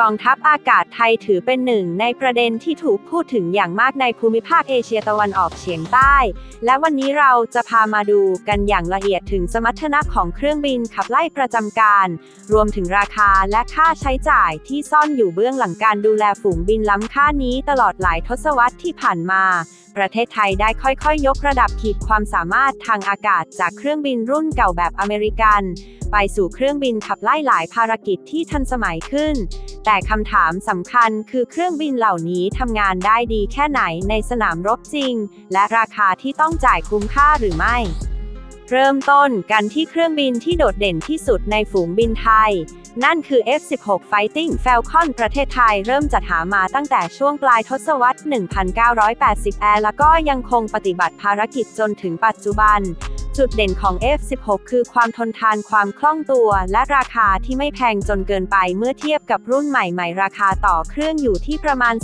กองทัพอากาศไทยถือเป็นหนึ่งในประเด็นที่ถูกพูดถึงอย่างมากในภูมิภาคเอเชียตะวันออกเฉียงใต้ และวันนี้เราจะพามาดูกันอย่างละเอียดถึงสมรรถนะของเครื่องบินขับไล่ประจำการ รวมถึงราคาและค่าใช้จ่ายที่ซ่อนอยู่เบื้องหลังการดูแลฝูงบินล้ำค่านี้ตลอดหลายทศวรรษที่ผ่านมา ประเทศไทยได้ค่อยๆ ยกระดับขีดความสามารถทางอากาศจากเครื่องบินรุ่นเก่าแบบอเมริกัน ไปสู่เครื่องบินขับไล่หลายภารกิจที่ทันสมัยขึ้น แต่คำถามสำคัญคือเครื่องบินเหล่านี้ทำงานได้ดีแค่ไหนในสนามรบจริง และราคาที่ต้องจ่ายคุ้มค่าหรือไม่ เริ่มต้นกันที่เครื่องบินที่โดดเด่นที่สุดในฝูงบินไทย นั่นคือ F-16 Fighting Falcon ประเทศไทยเริ่มจัดหามาตั้งแต่ช่วงปลายทศวรรษ 1980 แอร์แล้วก็ยังคงปฏิบัติภารกิจจนถึงปัจจุบัน จุดเด่นของ F-16 คือความทนทานความคล่องตัว และราคาที่ไม่แพงจนเกินไปเมื่อเทียบกับรุ่นใหม่ๆ ราคาต่อเครื่องอยู่ที่ประมาณ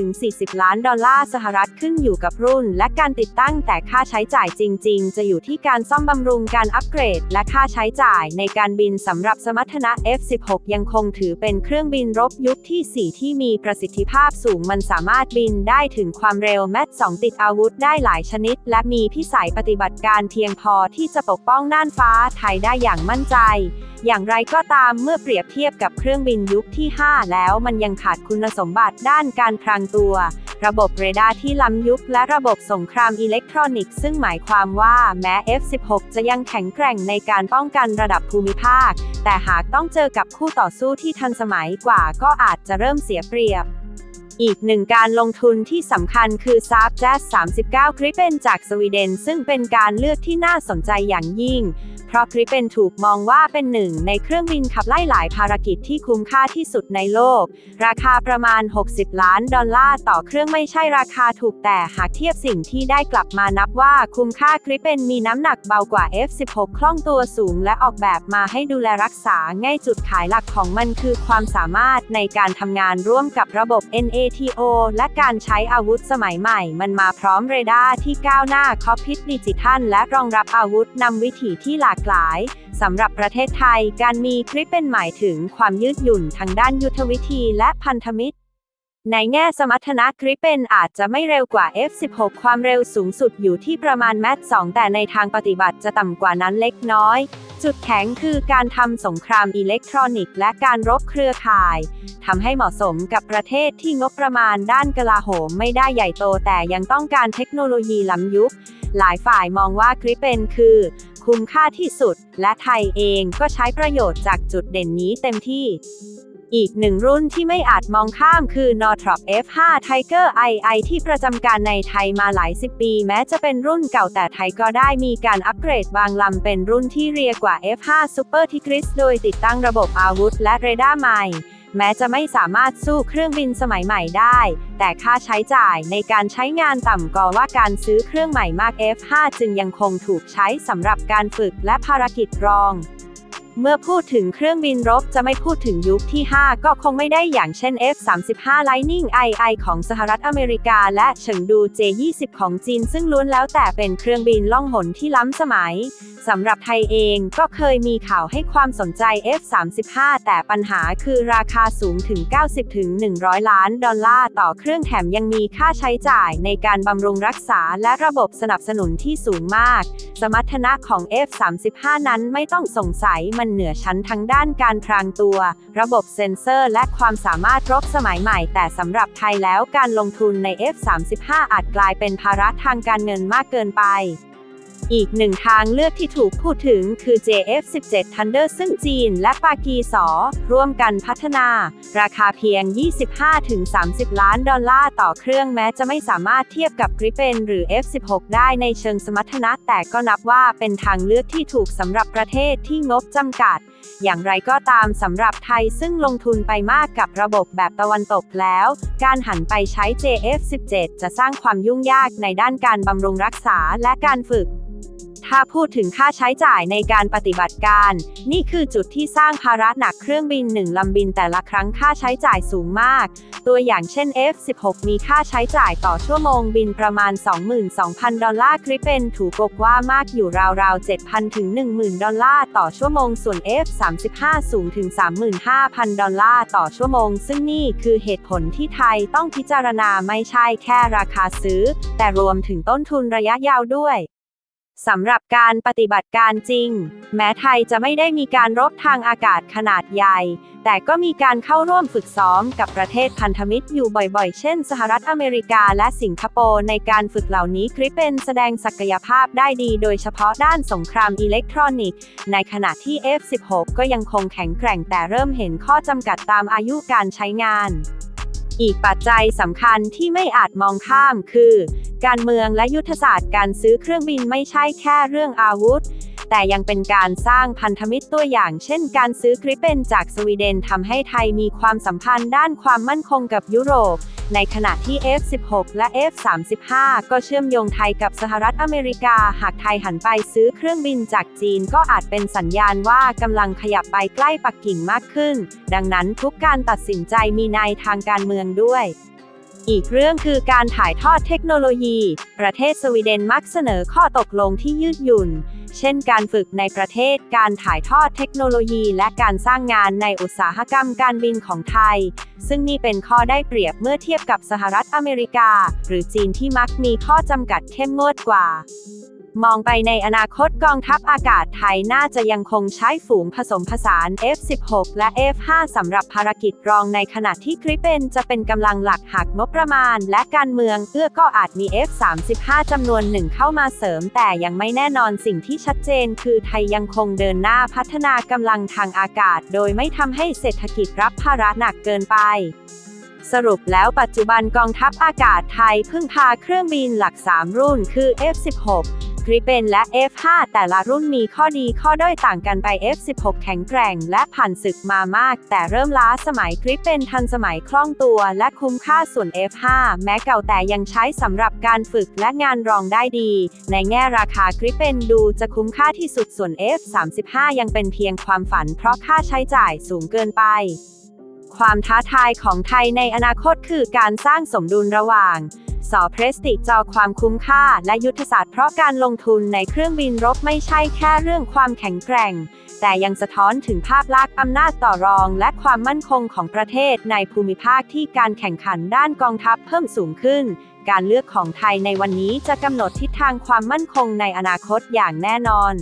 30-40 ล้านดอลลาร์สหรัฐขึ้นอยู่กับรุ่น และการติดตั้งแต่ค่าใช้จ่ายจริง ๆ จะอยู่ที่การซ่อมบำรุงการอัปเกรด และค่าใช้จ่ายในการบินสำหรับสมรรถนะ F-16 ยังคงถือเป็นเครื่องบินรบยุคที่ 4 ที่มีประสิทธิภาพสูงมันสามารถบินได้ถึงความเร็วแมท2ติดอาวุธได้หลายชนิด และมีพิสัยปฏิบัติการเพียงพอที่จะปกป้องน่านฟ้าไทยได้อย่างมั่นใจ อย่างไรก็ตามเมื่อเปรียบเทียบกับเครื่องบินยุคที่ 5 แล้วมันยังขาดคุณสมบัติด้านการพรางตัว ระบบเรดาร์ที่ล้ำยุคและระบบสงครามอิเล็กทรอนิกส์ซึ่งหมายความว่าแม้ F-16 จะยังแข็งแกร่งในการป้องกันระดับภูมิภาค แต่หากต้องเจอกับคู่ต่อสู้ที่ทันสมัยกว่าก็อาจจะเริ่มเสียเปรียบ อีกหนึ่งการลงทุนที่สำคัญคือ s a b j a z 39 Gripen จากสวีเดน ซึ่งเป็นการเลือกที่น่าสนใจอย่างยิ่ง เพราะ Gripen ถูกมองว่าเป็นหนึ่งในเครื่องบินขับไล่หลายภารกิจที่คุ้มค่าที่สุดในโลก ราคาประมาณ 60 ล้านดอลลาร์ต่อเครื่องไม่ใช่ราคาถูกแต่หากเทียบสิ่งที่ได้กลับมานับว่าคุ้มค่า Gripen มีน้ำหนักเบากว่า F16 คล่องตัวสูง และออกแบบมาให้ดูแลรักษาง่ายจุดขายหลักของมันคือความสามารถในการทำงานร่วมกับระบบ NATO และการใช้อาวุธสมัยใหม่ มันมาพร้อมเรดาร์ที่ก้าวหน้าคอพิษดิจิทัล และรองรับอาวุธนำวิถีที่หลากหลายสำหรับประเทศไทย การมีคลิปเป็นหมายถึงความยืดหยุ่นทางด้านยุทธวิธีและพันธมิตร ในแง่สมรรถนะกริปเป็นอาจจะไม่เร็วกว่า F16 ความเร็วสูงสุดอยู่ที่ประมาณแมต2แต่ในทางปฏิบัติจะต่ำกว่านั้นเล็กน้อย จุดแข็งคือการทำสงครามอิเล็กทรอนิกส์และการรบเครือข่ายทำให้เหมาะสมกับประเทศที่งบประมาณด้านกลาโหมไม่ได้ใหญ่โตแต่ยังต้องการเทคโนโลยีล้ำยุค หลายฝ่ายมองว่ากริปเป็นคือ คุ้มค่าที่สุด และไทยเองก็ใช้ประโยชน์จากจุดเด่นนี้เต็มที่ อีกหนึ่งรุ่นที่ไม่อาจมองข้ามคือ Northrop F5 Tiger II ที่ประจำการในไทยมาหลายสิบปี แม้จะเป็นรุ่นเก่าแต่ไทยก็ได้มีการอัปเกรดบางลำเป็นรุ่นที่เรียกว่า F5 Super Tigris โดยติดตั้งระบบอาวุธและเรดาร์ใหม่ แม้จะไม่สามารถสู้เครื่องบินสมัยใหม่ได้ แต่ค่าใช้จ่ายในการใช้งานต่ำกว่าการซื้อเครื่องใหม่มาก F5 จึงยังคงถูกใช้สำหรับการฝึกและภารกิจรอง เมื่อพูดถึงเครื่องบินรบจะไม่พูดถึงยุคที่ 5 ก็คงไม่ได้อย่างเช่น F-35 Lightning II ของสหรัฐอเมริกา และเฉิงดู J-20 ของจีน ซึ่งล้วนแล้วแต่เป็นเครื่องบินล่องหนที่ล้ำสมัยสำหรับไทยเองก็เคยมีข่าวให้ความสนใจ F-35 แต่ปัญหาคือราคาสูงถึง 90-100 ล้านดอลลาร์ต่อเครื่องแถมยังมีค่าใช้จ่ายในการบำรุงรักษาและระบบสนับสนุนที่สูงมาก สมรรถนะของ F-35 นั้นไม่ต้องสงสัยมันมันเหนือชั้นทั้งด้านการพรางตัว ระบบเซ็นเซอร์และความสามารถรบสมัยใหม่ แต่สำหรับไทยแล้วการลงทุนใน F-35 อาจกลายเป็นภาระทางการเงินมากเกินไป อีกหนึ่งทางเลือกที่ถูกพูดถึงคือ JF-17 Thunder ซึ่งจีนและปากีสอร่วมกันพัฒนา ราคาเพียง 25-30 ล้านดอลลาร์ต่อเครื่องแม้จะไม่สามารถเทียบกับ Gripen หรือ F-16 ได้ในเชิงสมรรถนะแต่ก็นับว่าเป็นทางเลือกที่ถูกสำหรับประเทศที่งบจำกัด อย่างไรก็ตามสำหรับไทยซึ่งลงทุนไปมากกับระบบแบบตะวันตกแล้ว การหันไปใช้ JF-17 จะสร้างความยุ่งยากในด้านการบำรุงรักษาและการฝึก ถ้าพูดถึงค่าใช้จ่ายในการปฏิบัติการ นี่คือจุดที่สร้างภาระหนักเครื่องบินหนึ่งลำบินแต่ละครั้งค่าใช้จ่ายสูงมาก ตัวอย่างเช่น F16 มีค่าใช้จ่ายต่อชั่วโมงบินประมาณ 22,000 ดอลลาร์กริปเป็นถูกกว่ามากอยู่ราวๆ 7,000 ถึง 10,000 ดอลลาร์ต่อชั่วโมง ส่วน F35 สูงถึง 35,000 ดอลลาร์ต่อชั่วโมง ซึ่งนี่คือเหตุผลที่ไทยต้องพิจารณาไม่ใช่แค่ราคาซื้อ แต่รวมถึงต้นทุนระยะยาวด้วย สำหรับการปฏิบัติการจริง แม้ไทยจะไม่ได้มีการรบทางอากาศขนาดใหญ่ แต่ก็มีการเข้าร่วมฝึกซ้อมกับประเทศพันธมิตรอยู่บ่อยๆ เช่น สหรัฐอเมริกาและสิงคโปร์ในการฝึกเหล่านี้คริปเป็นแสดงศักยภาพได้ดีโดยเฉพาะด้านสงครามอิเล็กทรอนิกส์ ในขณะที่ F16 ก็ยังคงแข็งแกร่งแต่เริ่มเห็นข้อจำกัดตามอายุการใช้งาน อีกปัจจัยสำคัญที่ไม่อาจมองข้ามคือ การเมืองและยุทธศาสตร์การซื้อเครื่องบินไม่ใช่แค่เรื่องอาวุธ แต่ยังเป็นการสร้างพันธมิตรตัวอย่าง เช่น การซื้อกริปเปนจากสวีเดนทำให้ไทยมีความสัมพันธ์ด้านความมั่นคงกับยุโรป ในขณะที่ F16 และ F35 ก็เชื่อมโยงไทยกับสหรัฐอเมริกา หากไทยหันไปซื้อเครื่องบินจากจีนก็อาจเป็นสัญญาณว่ากำลังขยับไปใกล้ปักกิ่งมากขึ้น ดังนั้นทุกการตัดสินใจมีในยทางการเมืองด้วยอีกเรื่องคือการถ่ายทอดเทคโนโลยี ประเทศสวีเดนมักเสนอข้อตกลงที่ยืดหยุ่น เช่นการฝึกในประเทศ การถ่ายทอดเทคโนโลยี และการสร้างงานในอุตสาหกรรมการบินของไทย ซึ่งนี่เป็นข้อได้เปรียบเมื่อเทียบกับสหรัฐอเมริกา หรือจีนที่มักมีข้อจำกัดเข้มงวดกว่า มองไปในอนาคตกองทัพอากาศไทยน่าจะยังคงใช้ฝูงผสมผสาน F16 และ F5 สำหรับภารกิจรองในขณะที่กริปเป็นจะเป็นกำลังหลักหากงบประมาณ และการเมืองเอื้อก็อาจมี F35 จำนวนหนึ่งเข้ามาเสริม แต่ยังไม่แน่นอนสิ่งที่ชัดเจน คือไทยยังคงเดินหน้าพัฒนากำลังทางอากาศ โดยไม่ทำให้เศรษฐกิจรับภาระหนักเกินไปสรุปแล้วปัจจุบันกองทัพอากาศไทยพึ่งพาเครื่องบินหลัก 3 รุ่นคือ F16 กริปเปนและ F5 แต่ละรุ่นมีข้อดีข้อด้อยต่างกันไป F16 แข็งแกร่ง และผ่านศึกมามาก แต่เริ่มล้าสมัยกริปเปนทันสมัยคล่องตัว และคุ้มค่าส่วน F5 แม้เก่าแต่ยังใช้สำหรับการฝึกและงานรองได้ดี ในแง่ราคากริปเปนดูจะคุ้มค่าที่สุดส่วน F35 ยังเป็นเพียงความฝัน เพราะค่าใช้จ่ายสูงเกินไปความท้าทายของไทยในอนาคตคือการสร้างสมดุลระหว่าง สอเพรสติจอความคุ้มค่า และยุทธศาสตร์เพราะการลงทุนในเครื่องบินรบไม่ใช่แค่เรื่องความแข็งแกร่ง แต่ยังสะท้อนถึงภาพลักษณ์อำนาจต่อรอง และความมั่นคงของประเทศในภูมิภาคที่การแข่งขันด้านกองทัพเพิ่มสูงขึ้น การเลือกของไทยในวันนี้จะกำหนดทิศทางความมั่นคงในอนาคตอย่างแน่นอน